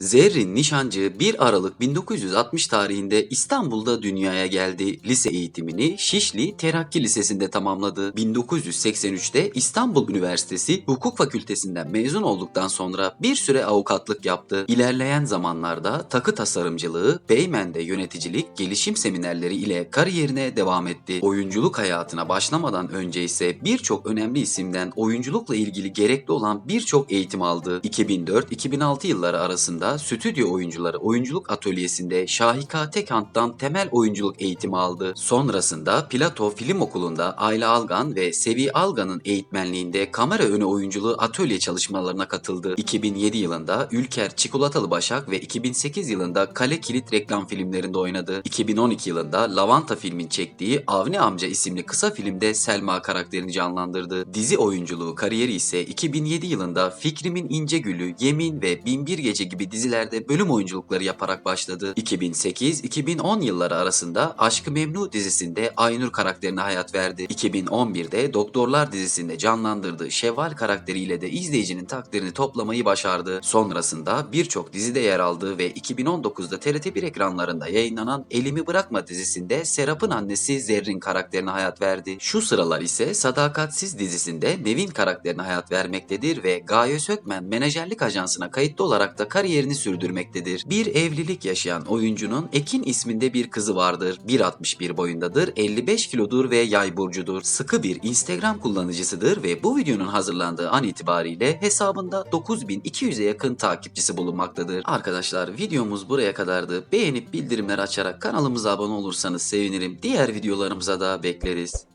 Zerrin Nişancı 1 Aralık 1960 tarihinde İstanbul'da dünyaya geldi. Lise eğitimini Şişli Terakki Lisesi'nde tamamladı. 1983'te İstanbul Üniversitesi Hukuk Fakültesinden mezun olduktan sonra bir süre avukatlık yaptı. İlerleyen zamanlarda takı tasarımcılığı, Beymen'de yöneticilik, gelişim seminerleri ile kariyerine devam etti. Oyunculuk hayatına başlamadan önce ise birçok önemli isimden oyunculukla ilgili gerekli olan birçok eğitim aldı. 2004-2006 yılları arasında stüdyo oyuncuları oyunculuk atölyesinde Şahika Tekant'tan temel oyunculuk eğitimi aldı. Sonrasında Plato Film Okulu'nda Ayla Algan ve Sevi Algan'ın eğitmenliğinde kamera önü oyunculuğu atölye çalışmalarına katıldı. 2007 yılında Ülker Çikolatalı Başak ve 2008 yılında Kale Kilit reklam filmlerinde oynadı. 2012 yılında Lavanta filmin çektiği Avni Amca isimli kısa filmde Selma karakterini canlandırdı. Dizi oyunculuğu kariyeri ise 2007 yılında Fikrimin İnce Gülü, Yemin ve Binbir Gece gibi dizilerde bölüm oyunculukları yaparak başladı. 2008-2010 yılları arasında Aşkı Memnu dizisinde Aynur karakterine hayat verdi. 2011'de Doktorlar dizisinde canlandırdığı Şevval karakteriyle de izleyicinin takdirini toplamayı başardı. Sonrasında birçok dizide yer aldı ve 2019'da TRT1 ekranlarında yayınlanan Elimi Bırakma dizisinde Serap'ın annesi Zerrin karakterine hayat verdi. Şu sıralar ise Sadakatsiz dizisinde Nevin karakterine hayat vermektedir ve Gaye Sökmen menajerlik ajansına kayıtlı olarak da kariyerini sürdürmektedir. Bir evlilik yaşayan oyuncunun Ekin isminde bir kızı vardır. 1.61 boyundadır, 55 kilodur ve yay burcudur. Sıkı bir Instagram kullanıcısıdır ve bu videonun hazırlandığı an itibariyle hesabında 9200'e yakın takipçisi bulunmaktadır. Arkadaşlar videomuz buraya kadardı. Beğenip bildirimler açarak kanalımıza abone olursanız sevinirim. Diğer videolarımıza da bekleriz.